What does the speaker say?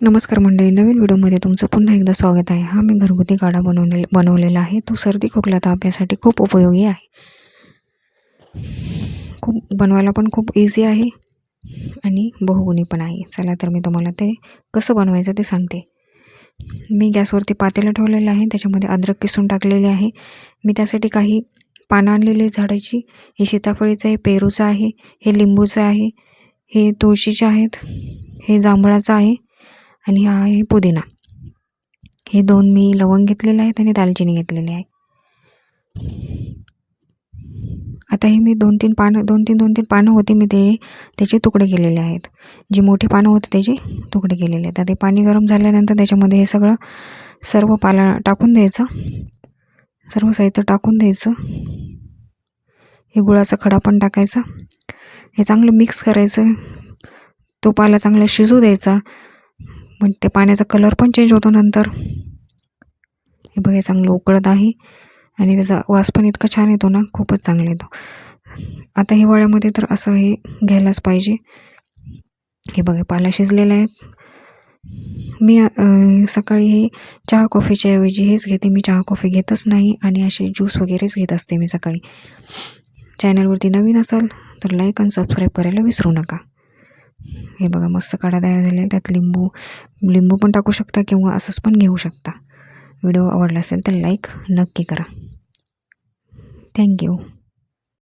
नमस्कार मंडळी नवीन व्हिडिओमध्ये तुमचं पुन्हा एकदा स्वागत आहे. हा मी घरगुती काढा बनवले बनवलेला आहे. तो सर्दी खोकला तापासाठी खूप उपयोगी आहे. खूप बनवायला पण खूप इझी आहे आणि बहुगुणी पण आहे. चला तर मी तुम्हाला ते कसं बनवायचं ते सांगते. मी गॅसवरती पातेलं ठेवलेलं आहे. त्याच्यामध्ये अद्रक किसून टाकलेले आहे. मी त्यासाठी काही पानं आणलेली झाडाची. हे सीताफळीचं आहे पेरूचं आहे हे लिंबूचं आहे हे तुळशीचे आहेत हे जांभळाचं आहे आणि हा आहे पुदिना. हे दोन मी लवंग घेतलेले आहेत आणि दालचिनी घेतलेली आहे. आता हे मी दोन तीन पानं दोन तीन दोन तीन पानं होती मी ते त्याचे तुकडे केलेले आहेत. जी मोठी पानं होती त्याचे तुकडे केलेले आहेत. आता ते पाणी गरम झाल्यानंतर त्याच्यामध्ये हे सगळं सर्व पाला टाकून द्यायचं. सर्व साहित्य टाकून द्यायचं. हे गुळाचा खडा पण टाकायचा. हे चांगलं मिक्स करायचं. तो पाला चांगला शिजू द्यायचा. पण ते पाण्याचा कलर पण चेंज होतो नंतर. हे बघा चांगलं उकळत आहे. आणि त्याचा वास पण इतका छान येतो ना खूपच चांगला येतो. आता हिवाळ्यामध्ये तर असं हे घ्यायलाच पाहिजे. हे बघा पाला शिजलेला आहे मी सकाळी हे चहा कॉफीच्या ऐवजी हेच घेते. मी चहा कॉफी घेतच नाही आणि असे ज्यूस वगैरेच घेत असते मी सकाळी. चॅनलवरती नवीन असाल तर लाईक आणि सबस्क्राईब करायला विसरू नका. हे बघा मस्त काढा तयार झाले त्यात लिंबू लिंबू पण टाकू शकता किंवा असंच पण घेऊ शकता. व्हिडिओ आवडला असेल तर लाईक नक्की करा. थँक्यू